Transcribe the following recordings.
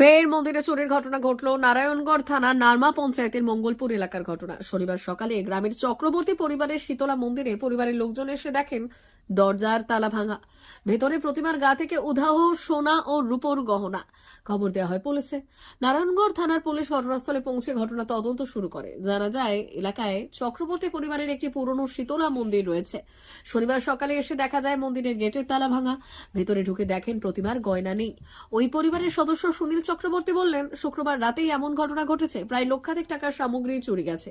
ফের মন্দিরে চোরের ঘটনা ঘটল নারায়ণগড় থানার নারমা পঞ্চায়েতের মঙ্গলপুর এলাকার ঘটনা। শনিবার সকালে গ্রামের চক্রবর্তী পরিবারের শীতলা মন্দিরে পরিবারের লোকজন এসে দেখেন, দরজার তালা ভাঙা। ভেতরে প্রতিমার গা থেকে উধাহ সোনা ও রূপোর গহনা। খবর দেওয়া হয় পুলিশে। নারায়ণগড় থানার পুলিশ ঘটনাস্থলে পৌঁছে ঘটনা তদন্ত শুরু করে। জানা যায়, এলাকায় চক্রবর্তী পরিবারের একটি পুরনো শীতলা মন্দির রয়েছে। শনিবার সকালে এসে দেখা যায়, মন্দিরের গেটের তালা ভাঙা। ভেতরে ঢুকে দেখেন প্রতিমার গয়না নেই। ওই পরিবারের সদস্য সুনীল চক্রবর্তী বললেন শুক্রবার রাতেই এমন ঘটনা ঘটেছে প্রায় লক্ষাধিক টাকার সামগ্রী চুরি গেছে।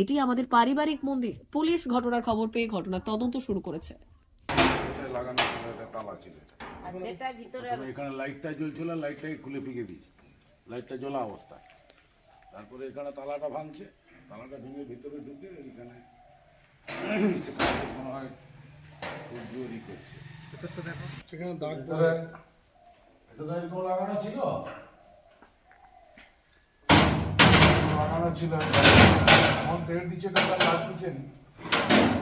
এটি আমাদের পারিবারিক মন্দির। পুলিশ ঘটনার খবর পেয়ে ঘটনার তদন্ত শুরু করেছে। লাগানো তালা ছিল। এটা। আর সেটা ভিতরে তারপরে এখানে লাইটটা জ্বলছিল লাইটটাকে খুলে ফিকে দিয়েছে। লাইটটা জ্বলা অবস্থায় তারপরে এখানে তালাটা ভাঙছে। তালাটা ভেঙে ভিতরে ঢুকে এখানে সেখানে মনে হয় খুব জোরই করছে। সেখানে দাগ ভিতরে এটা তো এরকম লাগানো ছিল। লাগানো ছিল। আমার দেড় দিচ্ছে টাকা লাভ দিচ্ছেন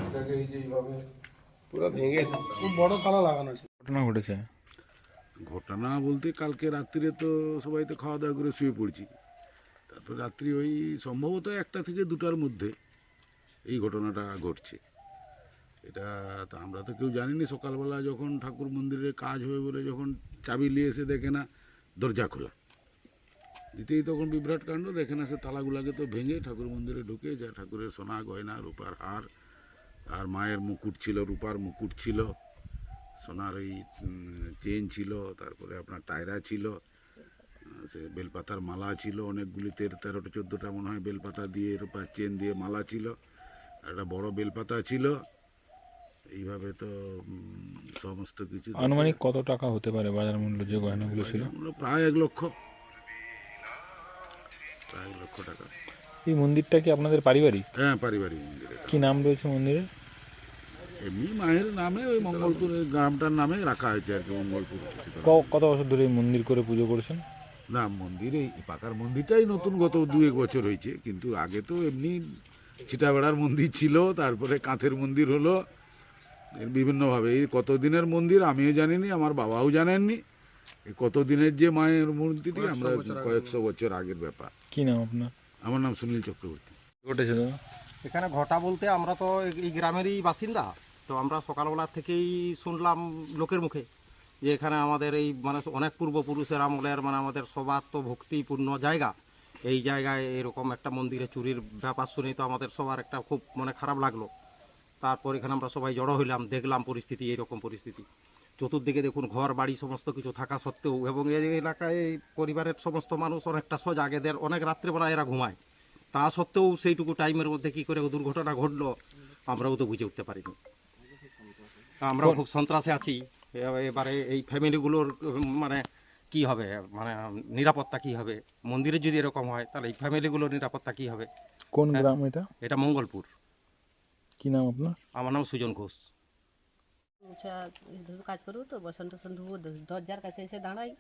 এটাকে এই যে এইভাবে পুরো ভেঙে খুব বড় তালা লাগানো আছে ঘটনা ঘটেছে। ঘটনা বলতে কালকে রাত্রিরে তো সবাই তো খাওয়া দাওয়া করে শুয়ে পড়ছি। তারপর রাত্রি ওই সম্ভবত একটা থেকে দুটার মধ্যে এই ঘটনাটা ঘটছে। এটা তো আমরা তো কেউ জানিনি সকালবেলা যখন ঠাকুর মন্দিরের কাজ হবে বলে যখন চাবি নিয়ে এসে দেখে না দরজা খোলা। দিতেই তখন বিভ্রাট কাণ্ড। দেখে না সে তালাগুলাকে তো ভেঙে ঠাকুর মন্দিরে ঢুকে যা ঠাকুরের সোনা গয়না রূপার হার আর মায়ের মুকুট ছিল রূপার মুকুট ছিল সোনার ওই চেন ছিল তারপরে আপনার টায়রা ছিল সে বেলপাতার মালা ছিল অনেকগুলি তেরো তেরোটা চোদ্দোটা মনে হয় বেলপাতা দিয়ে রূপার চেন দিয়ে মালা ছিল আর একটা বড় বেলপাতা ছিল। এইভাবে তো সমস্ত কিছু। আনুমানিক কত টাকা হতে পারে বাজার মূল্য যে গয়নাগুলো ছিল? প্রায় এক লক্ষ। এক লক্ষ টাকা। এই মন্দিরটা কি আপনাদের পারিবারিক? হ্যাঁ পারিবারিক মন্দিরে কি নাম রয়েছে মন্দিরের এমনি মায়ের নামে ওই মঙ্গলপুরের গ্রামটার নামে রাখা হয়েছে আর কি মঙ্গলপুর ক- কত বছর ধরে এই মন্দির করে পুজো করেছেন? না মন্দিরে এই পাতার মন্দিরটাই নতুন গত দু এক বছর হয়েছে কিন্তু আগে তো এমনি ছিটাবেড়ার মন্দির ছিল তারপরে কাঁথের মন্দির হলো এর বিভিন্নভাবে। এই কতদিনের মন্দির আমিও জানিনি আমার বাবাও জানেননি। কতদিনের যে মায়ের মূর্তিটি আমরা কয়েকশো বছর আগের ব্যাপার। কি নাম আপনার? আমার নাম সুনীল চক্রবর্তী। ঘটেছে এখানে ঘটা বলতে আমরা তো এই- এই গ্রামেরই বাসিন্দা তো আমরা সকালবেলা থেকেই শুনলাম লোকের মুখে যে এখানে আমাদের এই মানে অনেক পূর্বপুরুষের আমলের মানে আমাদের সবার তো ভক্তিপূর্ণ জায়গা। এই জায়গায় এরকম একটা মন্দিরে চুরির ব্যাপার শুনেই তো আমাদের সবার একটা খুব মানে খারাপ লাগল। তারপর এখানে আমরা সবাই জড়ো হইলাম দেখলাম পরিস্থিতি এইরকম পরিস্থিতি। চতুর্দিকে দেখুন ঘর বাড়ি সমস্ত কিছু থাকা সত্ত্বেও এবং এই এলাকায় এই পরিবারের সমস্ত মানুষ অনেকটা সজাগ এদের অনেক রাত্রেবেলা এরা ঘুমায়। তা সত্ত্বেও সেইটুকু টাইমের মধ্যে কি করে দুর্ঘটনা ঘটলো আমরাও তো বুঝে উঠতে পারিনি। আমরাও খুব সন্ত্রাসে আছি। এবারে এই ফ্যামিলিগুলোর মানে কি হবে মানে নিরাপত্তা কি হবে? মন্দিরে যদি এরকম হয় তাহলে এই ফ্যামিলিগুলোর নিরাপত্তা কি হবে? কোন গ্রাম এটা? এটা মঙ্গলপুর। কি নাম আপনার? আমার নাম সুজন ঘোষ। মুছা ধুবো কাজ করব তো বসন্ত ধুবো দরজার কাছে এসে দাঁড়াই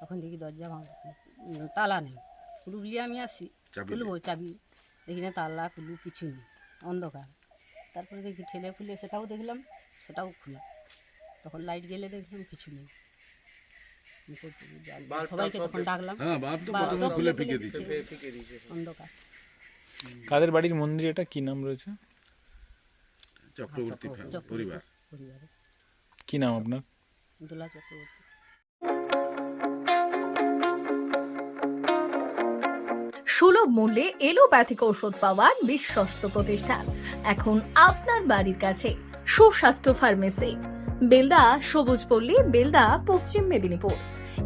তখন দেখি দরজা ভাঙ তালা নেই। কুলু আমি আসি খুলবো চাবি দেখি না তালা কুলু কিছু নেই অন্ধকার। তারপরে দেখি ঠেলে খুলে সেটাও দেখলাম সেটাও খোলা। তখন লাইট গেলে দেখলাম কিছু নেই। সবাইকে তখন ডাকলাম হ্যাঁ খুলে খুলে অন্ধকার। কাদের বাড়ির মন্দির এটা? কি নাম রয়েছে? চক্রবর্তী পরিবার। পরিবারে কি নাম আপনার দোলা চক্রবর্তী। সুলভ মূল্যে এলোপ্যাথিক ঔষধ পাওয়ার বিশ্বস্ত প্রতিষ্ঠান। এখন আপনার বাড়ির কাছে সুস্বাস্থ্য ফার্মেসি। বেলদা সবুজ পল্লী বেলদা পশ্চিম Medinipur.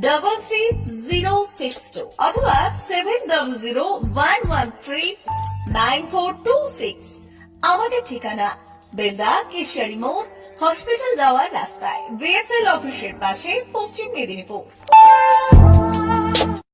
double three zero six two অথবা seven double zero one one three nine four two six আমাদের ঠিকানা বেলদা কেশিয়ারি মোড় হসপিটাল যাওয়ার রাস্তায়। বিএসএল অফিসের পাশে পশ্চিম মেদিনীপুর।